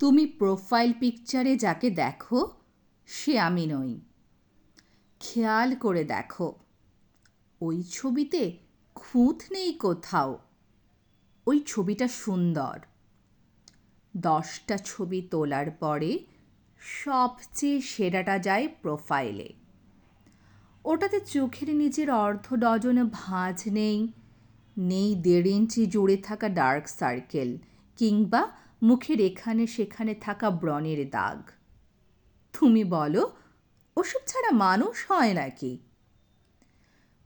তুমি প্রোফাইল পিকচারে যাকে দেখো, সে আমি নই। খেয়াল করে দেখো, ওই ছবিতে খুঁত নেই কোথাও, ওই ছবিটা সুন্দর। দশটা ছবি তোলার পরে সবচেয়ে সেরাটা যায় প্রোফাইলে ওটাতে চোখের নিচের অর্ধ ডজন ভাঁজ নেই নেই দেড় ইঞ্চি জুড়ে থাকা ডার্ক সার্কেল কিংবা মুখের এখানে সেখানে থাকা ব্রণের দাগ। তুমি বলো, ওসব ছাড়া মানুষ হয় নাকি?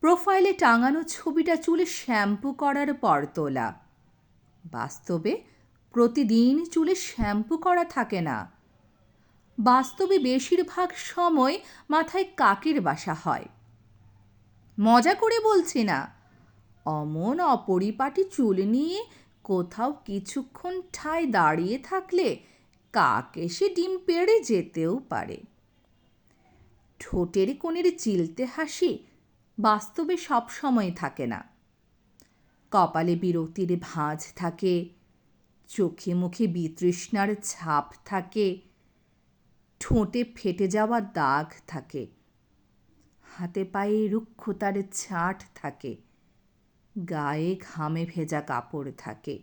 প্রোফাইলে টাঙানো ছবিটা চুলে শ্যাম্পু করার পর তোলা বাস্তবে প্রতিদিন চুলে শ্যাম্পু করা থাকে না। বাস্তবে বেশিরভাগ সময় মাথায় কাকের বাসা হয়। মজা করে বলছি না, অমন অপরিপাটি চুল নিয়ে কোথাও কিছুক্ষণ ঠায় দাঁড়িয়ে থাকলে কাক এসে ডিম পেড়ে যেতেও পারে। ঠোঁটের কোণের চিলতে হাসি বাস্তবে সব সময় থাকে না। কপালে বিরতির ভাঁজ থাকে, চোখে মুখে বিতৃষ্ণার ছাপ থাকে, ঠোঁটে ফেটে যাওয়া দাগ থাকে, হাতে পায়ে রুক্ষতার ছাট থাকে। গায়ে ঘামে ভেজা কাপড় থাকে।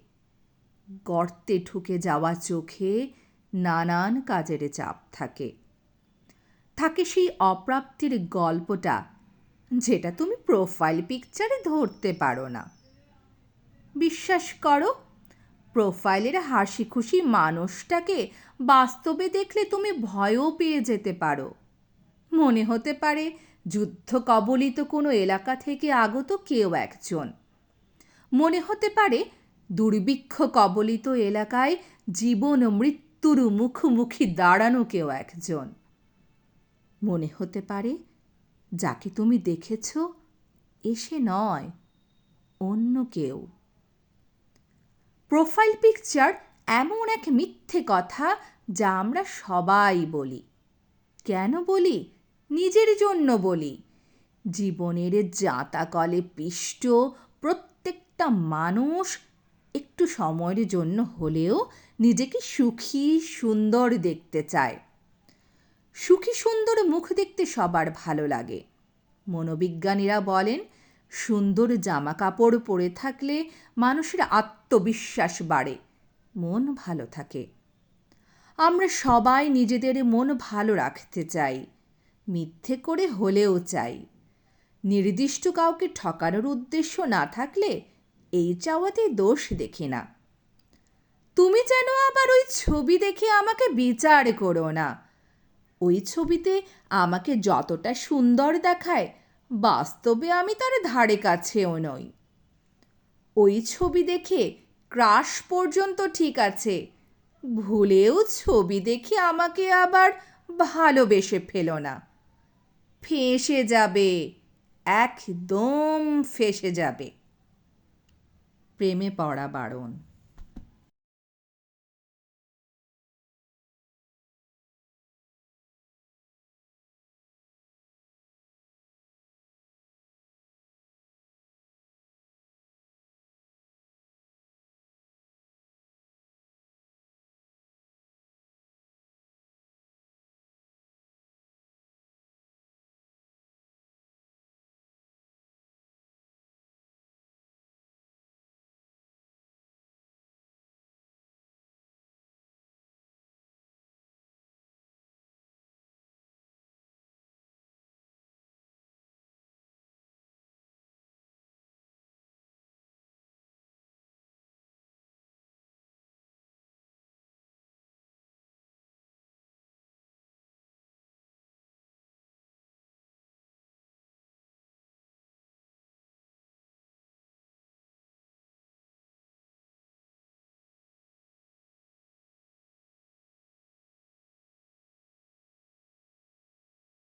গর্তে ঢুকে যাওয়া চোখে নানান কাজের চাপ থাকে। থাকে সেই অপ্রাপ্তির গল্পটা, যেটা তুমি প্রোফাইল পিকচারে ধরতে পারো না। বিশ্বাস করো প্রোফাইলের হাসি খুশি মানুষটাকে বাস্তবে দেখলে তুমি ভয়ও পেয়ে যেতে পারো। মনে হতে পারে, যুদ্ধ কবলিত কোনো এলাকা থেকে আগত কেউ একজন। মনে হতে পারে দুর্ভিক্ষ কবলিত এলাকায় জীবন ও মৃত্যুর মুখোমুখি দাঁড়ানো কেউ একজন। মনে হতে পারে যাকে তুমি দেখেছ এসে নয়, অন্য কেউ। প্রোফাইল পিকচার এমন এক মিথ্যে কথা যা আমরা সবাই বলি। কেন বলি? নিজের জন্য বলি। জীবনের জাঁতা কলে পিষ্ট প্রত্যেকটা মানুষ একটু সময়ের জন্য হলেও নিজেকে সুখী, সুন্দর দেখতে চায়। সুখী, সুন্দর মুখ দেখতে সবার ভালো লাগে। মনোবিজ্ঞানীরা বলেন, সুন্দর জামা কাপড় পরে থাকলে মানুষের আত্মবিশ্বাস বাড়ে, মন ভালো থাকে। আমরা সবাই নিজেদের মন ভালো রাখতে চাই, মিথ্যে করে হলেও চাই। নির্দিষ্ট কাউকে ঠকানোর উদ্দেশ্য না থাকলে এই চাওয়াতে দোষ দেখি না। তুমি যেন আবার ওই ছবি দেখে আমাকে বিচার করো না। ওই ছবিতে আমাকে যতটা সুন্দর দেখায়, বাস্তবে আমি তার ধারে কাছেও নই। ওই ছবি দেখে ক্রাশ পর্যন্ত ঠিক আছে, ভুলেও ছবি দেখে আমাকে আবার ভালোবেসে ফেলো না। ফেঁসে যাবে, একদম ফেসে যাবে। প্রেমে পড়া বারণ।